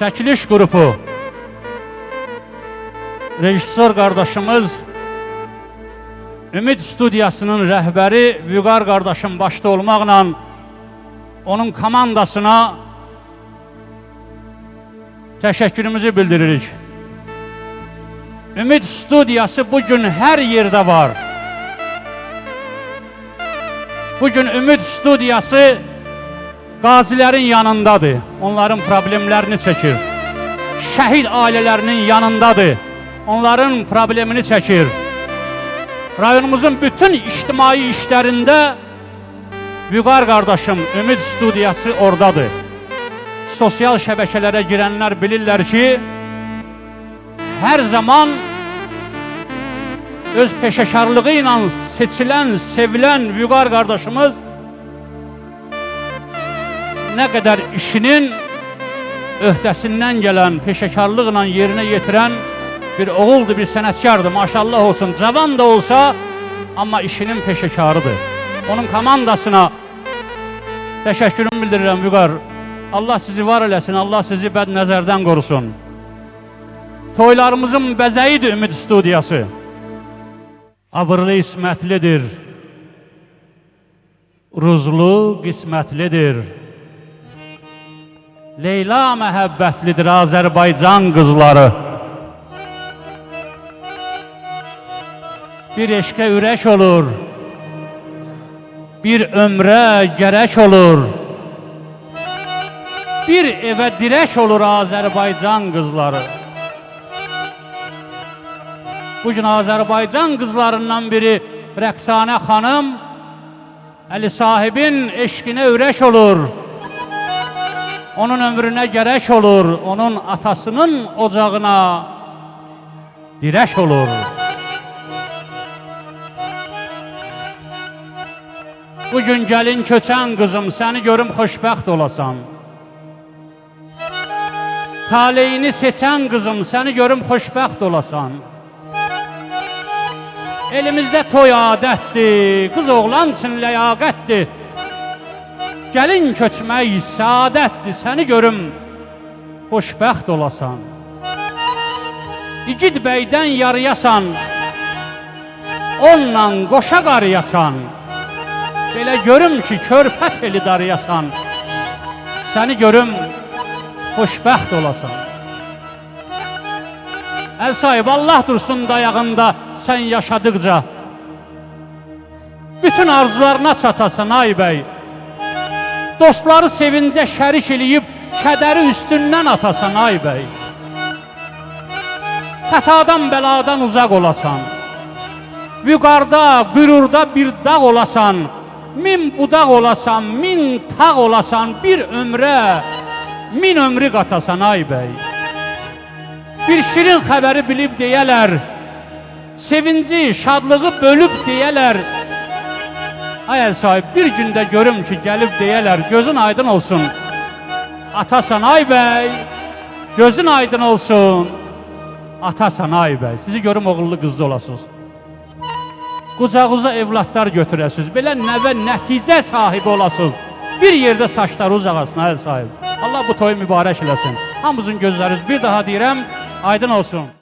çəkiliş qrupu rejissor qardaşımız Ümid studiyasının rəhbəri Vüqar qardaşım başda olmaqla onun komandasına təşəkkürümüzü bildiririk. Ümid studiyası bugün hər yerdə var. Bugün Ümid studiyası qazilərin yanındadır. Onların problemlərini çəkir. Şəhid ailələrinin yanındadır. Onların problemini çəkir. Rayonumuzun bütün ictimai işlərində Vüqar qardaşım Ümid studiyası oradadır. Sosial şəbəkələrə girənlər bilirlər ki, hər zaman öz peşəkarlığı ilə seçilən, sevilən Vüqar qardaşımız nə qədər işinin öhdəsindən gələn, peşəkarlıqla yerinə yetirən bir oğuldur, bir sənətkardır. Maşallah olsun, cavan da olsa, amma işinin peşəkarıdır. Onun komandasına təşəkkürümü bildirirəm Vüqar. Allah sizi var eləsin, Allah sizi bəd nəzərdən qorusun. Toylarımızın bəzəyidir Ümid Studiyası. Abırlı ismətlidir. Ruzlu qismətlidir. Leyla məhəbbətlidir Azərbaycan qızları. Bir eşqə ürək olur. Bir ömrə gərək olur. Bir evə dirək olur Azərbaycan qızları. Bugün Azərbaycan qızlarından biri Rəqsanə xanım Əli sahibin eşqinə ürək olur. Onun ömrünə gərək olur. Onun atasının ocağına dirək olur. Bugün gəlin köçən qızım səni görüm xoşbəxt olasan. Taleyini seçən qızım səni görüm xoşbəxt olasan. Elimizdə toy adətdir, qız oğlan üçün ləyaqətdir. Gəlin köçmək saadətdir, səni görüm xoşbəxt olasan. İgid bəydən yarıyasan, onunla qoşa qarayasan. Belə görüm ki, körpə teli darayasan. Səni görüm xoşbəxt olasan. Əl sahib Allah dursun dayağında sən yaşadıqca. Bütün arzularına çatasan ay bəy. Dostları sevincə şərik eləyib kədəri üstündən atasan ay bəy. Xətadan bəladan uzaq olasan. Vüqarda, qürurda bir dağ olasan. Min budaq olasan, min tağ olasan, bir ömrə, min ömrü qatasan ay bəy. Bir şirin xəbəri bilib deyələr, sevinci, şadlığı bölüb deyələr. Ay sahib, bir gündə görüm ki, gəlib deyələr, gözün aydın olsun. Atasan ay bəy, gözün aydın olsun. Atasan ay bəy, sizi görüm oğullu qızlı olasınız. Qucağınıza evlatlar götürəsiniz, belə nəvə nəticə sahibi olasınız. Bir yerdə saçları uzağasın, əl sahib. Allah bu toyu mübarək eləsin. Hamımızın gözləriniz bir daha deyirəm, aydın olsun.